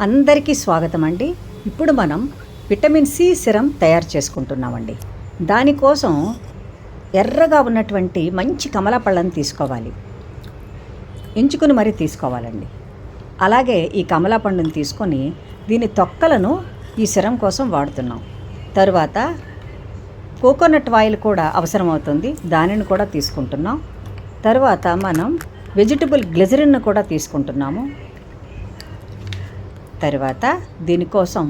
అందరికీ స్వాగతం అండి. ఇప్పుడు మనం విటమిన్ సి సిరం తయారు చేసుకుంటున్నామండి. దానికోసం ఎర్రగా ఉన్నటువంటి మంచి కమల పళ్ళను తీసుకోవాలి. ఎంచుకుని మరీ తీసుకోవాలండి. అలాగే ఈ కమలా పండును తీసుకొని దీని తొక్కలను ఈ సిరం కోసం వాడుతున్నాం. తరువాత కోకోనట్ ఆయిల్ కూడా అవసరమవుతుంది. దానిని కూడా తీసుకుంటున్నాం. తర్వాత మనం వెజిటబుల్ గ్లిజరిన్ను కూడా తీసుకుంటున్నాము. తర్వాత దీనికోసం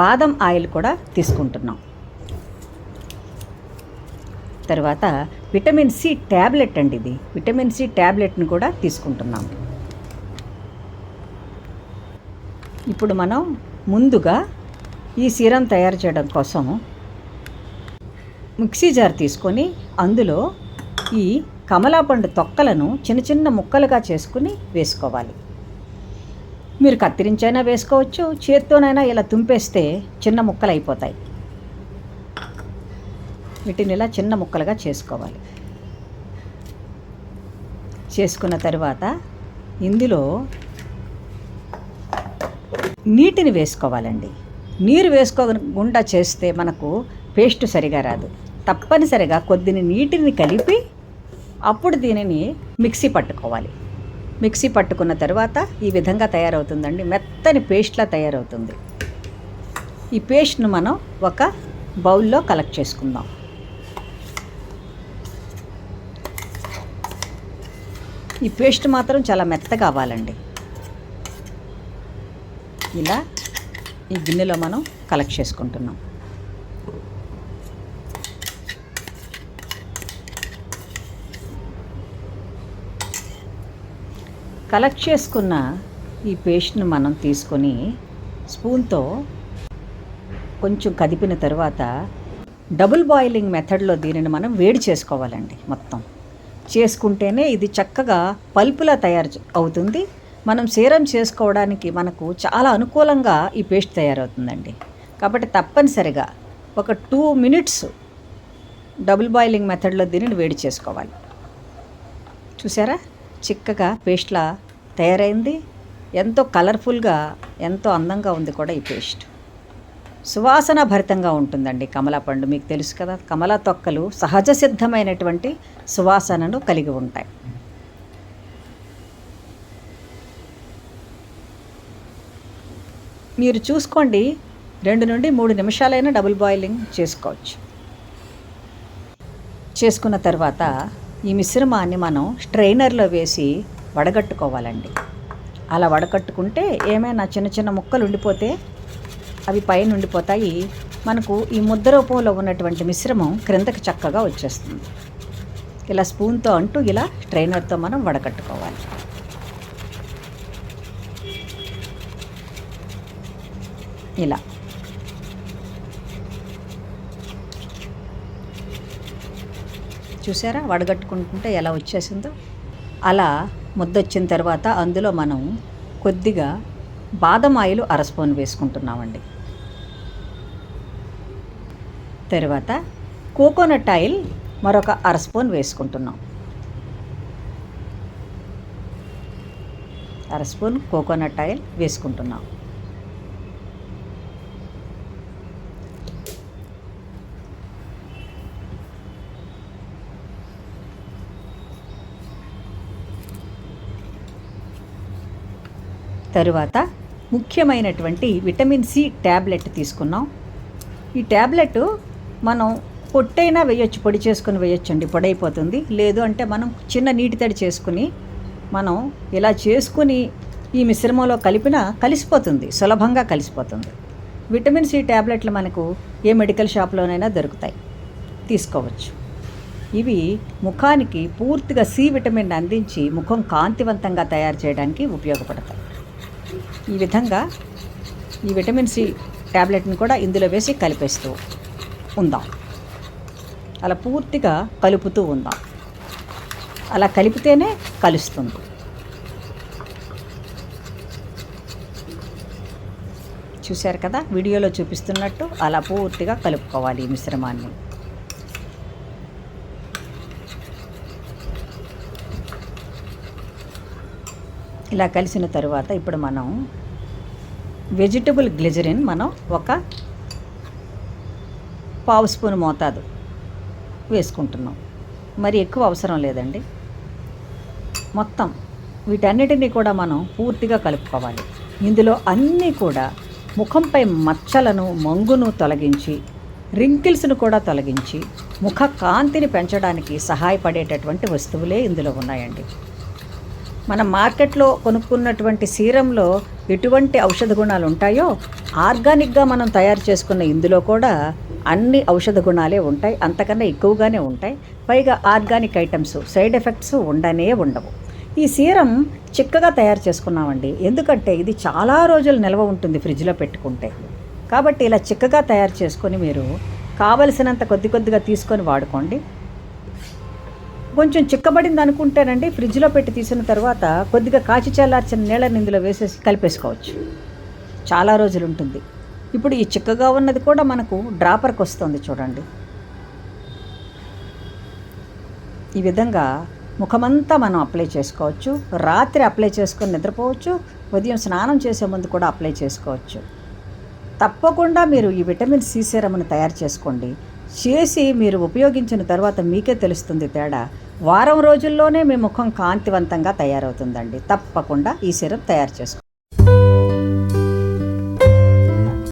బాదం ఆయిల్ కూడా తీసుకుంటున్నాం. తర్వాత విటమిన్ సి ట్యాబ్లెట్ అండి ఇది. విటమిన్ సి ట్యాబ్లెట్ని కూడా తీసుకుంటున్నాం. ఇప్పుడు మనం ముందుగా ఈ సీరం తయారు చేయడం కోసం మిక్సీ జార్ తీసుకొని అందులో ఈ కమలాపండు తొక్కలను చిన్న చిన్న ముక్కలుగా చేసుకుని వేసుకోవాలి. మీరు కత్తిరించైనా వేసుకోవచ్చు చేత్తోనైనా ఇలా తుంపేస్తే చిన్న ముక్కలు అయిపోతాయి వీటిని ఇలా చిన్న ముక్కలుగా చేసుకోవాలి. చేసుకున్న తర్వాత ఇందులో నీటిని వేసుకోవాలండి. నీరు వేసుకోకుండా చేస్తే మనకు పేస్ట్ సరిగా రాదు. తప్పనిసరిగా కొద్దిని నీటిని కలిపి అప్పుడు దీనిని మిక్సీ పట్టుకోవాలి. మిక్సీ పట్టుకున్న తర్వాత ఈ విధంగా తయారవుతుందండి. మెత్తని పేస్ట్లా తయారవుతుంది. ఈ పేస్ట్ను మనం ఒక బౌల్లో కలెక్ట్ చేసుకుందాం. ఈ పేస్ట్ మాత్రం చాలా మెత్తగా అవ్వాలండి. ఇలా ఈ గిన్నెలో మనం కలెక్ట్ చేసుకుంటున్నాం. కలెక్ట్ చేసుకున్న ఈ పేస్ట్ను మనం తీసుకొని స్పూన్తో కొంచెం కదిపిన తర్వాత డబుల్ బాయిలింగ్ మెథడ్లో దీనిని మనం వేడి చేసుకోవాలండి మొత్తం. చేసుకుంటేనే ఇది చక్కగా పల్పులా తయారు అవుతుంది. మనం సీరం చేసుకోవడానికి మనకు చాలా అనుకూలంగా ఈ పేస్ట్ తయారవుతుందండి. కాబట్టి తప్పనిసరిగా ఒక టూ మినిట్స్ డబుల్ బాయిలింగ్ మెథడ్లో దీనిని వేడి చేసుకోవాలి. చూసారా? చిక్కగా పేస్ట్లా తయారైంది. ఎంతో కలర్ఫుల్గా ఎంతో అందంగా ఉంది కూడా ఈ పేస్ట్. సువాసన భరితంగా ఉంటుందండి కమలా పండు. మీకు తెలుసు కదా కమలా తొక్కలు సహజ సిద్ధమైనటువంటి సువాసనను కలిగి ఉంటాయి. మీరు చూసుకోండి రెండు నుండి మూడు నిమిషాలైనా డబుల్ బాయిలింగ్ చేసుకోవచ్చు. చేసుకున్న తర్వాత ఈ మిశ్రమాన్ని మనం స్ట్రైనర్లో వేసి వడగట్టుకోవాలండి. అలా వడగట్టుకుంటే ఏమైనా చిన్న చిన్న ముక్కలు ఉండిపోతే అవి పైన ఉండిపోతాయి. మనకు ఈ ముద్ద రూపంలో ఉన్నటువంటి మిశ్రమం క్రిందకి చక్కగా వచ్చేస్తుంది. ఇలా స్పూన్తో అంటూ ఇలా స్ట్రైనర్తో మనం వడకట్టుకోవాలి ఇలా. చూసారా? వడగట్టుకుంటుంటే ఎలా వచ్చేసిందో. అలా ముద్ద వచ్చిన తర్వాత అందులో మనం కొద్దిగా బాదం ఆయిల్ అర స్పూన్ వేసుకుంటున్నామండి. తర్వాత కోకోనట్ ఆయిల్ మరొక అర స్పూన్ వేసుకుంటున్నాం. అర స్పూన్ కోకోనట్ ఆయిల్ వేసుకుంటున్నాం. తరువాత ముఖ్యమైనటువంటి విటమిన్ సి ట్యాబ్లెట్ తీసుకున్నాం. ఈ ట్యాబ్లెట్ మనం పొట్టైనా వేయొచ్చు పొడి చేసుకుని వేయొచ్చండి పొడి లేదు అంటే మనం చిన్న నీటి తడి చేసుకుని మనం ఇలా చేసుకుని ఈ మిశ్రమంలో కలిపినా కలిసిపోతుంది సులభంగా కలిసిపోతుంది. విటమిన్ సి ట్యాబ్లెట్లు మనకు ఏ మెడికల్ షాప్లోనైనా దొరుకుతాయి. తీసుకోవచ్చు. ఇవి ముఖానికి పూర్తిగా సి విటమిన్ అందించి ముఖం కాంతివంతంగా తయారు చేయడానికి ఉపయోగపడతాయి. ఈ విధంగా ఈ విటమిన్ సి ట్యాబ్లెట్ని కూడా ఇందులో వేసి కలిపేస్తూ ఉందాం. అలా పూర్తిగా కలుపుతూ ఉందాం. అలా కలిపితేనే కలుస్తుంది. చూశారు కదా? వీడియోలో చూపిస్తున్నట్టు అలా పూర్తిగా కలుపుకోవాలి ఈ మిశ్రమాన్ని. ఇలా కలిసిన తరువాత ఇప్పుడు మనం వెజిటబుల్ గ్లిజరిన్ మనం ఒక పావు స్పూన్ మోతాదు వేసుకుంటున్నాం. మరి ఎక్కువ అవసరం లేదండి. మొత్తం వీటన్నిటినీ కూడా మనం పూర్తిగా కలుపుకోవాలి. ఇందులో అన్నీ కూడా ముఖంపై మచ్చలను మంగును తొలగించి రింకిల్స్ను కూడా తొలగించి ముఖ కాంతిని పెంచడానికి సహాయపడేటటువంటి వస్తువులే ఇందులో ఉన్నాయండి. మనం మార్కెట్లో కొనుక్కున్నటువంటి సీరంలో ఎటువంటి ఔషధ గుణాలు ఉంటాయో ఆర్గానిక్గా మనం తయారు చేసుకున్న ఇందులో కూడా అన్ని ఔషధ గుణాలే ఉంటాయి. అంతకన్నా ఎక్కువగానే ఉంటాయి. పైగా ఆర్గానిక్ ఐటమ్స్ సైడ్ ఎఫెక్ట్స్ ఉండనే ఉండవు. ఈ సీరం చిక్కగా తయారు చేసుకున్నామండి. ఎందుకంటే ఇది చాలా రోజులు నిల్వ ఉంటుంది ఫ్రిడ్జ్లో పెట్టుకుంటే. కాబట్టి ఇలా చిక్కగా తయారు చేసుకొని మీరు కావలసినంత కొద్ది కొద్దిగా తీసుకొని వాడుకోండి. కొంచెం చిక్కబడింది అనుకుంటేనండి. ఫ్రిడ్జ్లో పెట్టి తీసిన తర్వాత కొద్దిగా కాచి చల్లార్చిన నీళ్ళని ఇందులో వేసేసి కలిపేసుకోవచ్చు. చాలా రోజులు ఉంటుంది ఇప్పుడు ఈ చిక్కగా ఉన్నది కూడా మనకు డ్రాపర్కి వస్తుంది చూడండి. ఈ విధంగా ముఖమంతా మనం అప్లై చేసుకోవచ్చు. రాత్రి అప్లై చేసుకొని నిద్రపోవచ్చు. ఉదయం స్నానం చేసే ముందు కూడా అప్లై చేసుకోవచ్చు. తప్పకుండా మీరు ఈ విటమిన్ సి సిరమ్ను తయారు చేసుకోండి. చేసి మీరు ఉపయోగించిన తర్వాత మీకే తెలుస్తుంది తేడా. వారం రోజుల్లోనే మీ ముఖం కాంతివంతంగా తయారవుతుందండి. తప్పకుండా ఈ సిరప్ తయారు చేసుకోండి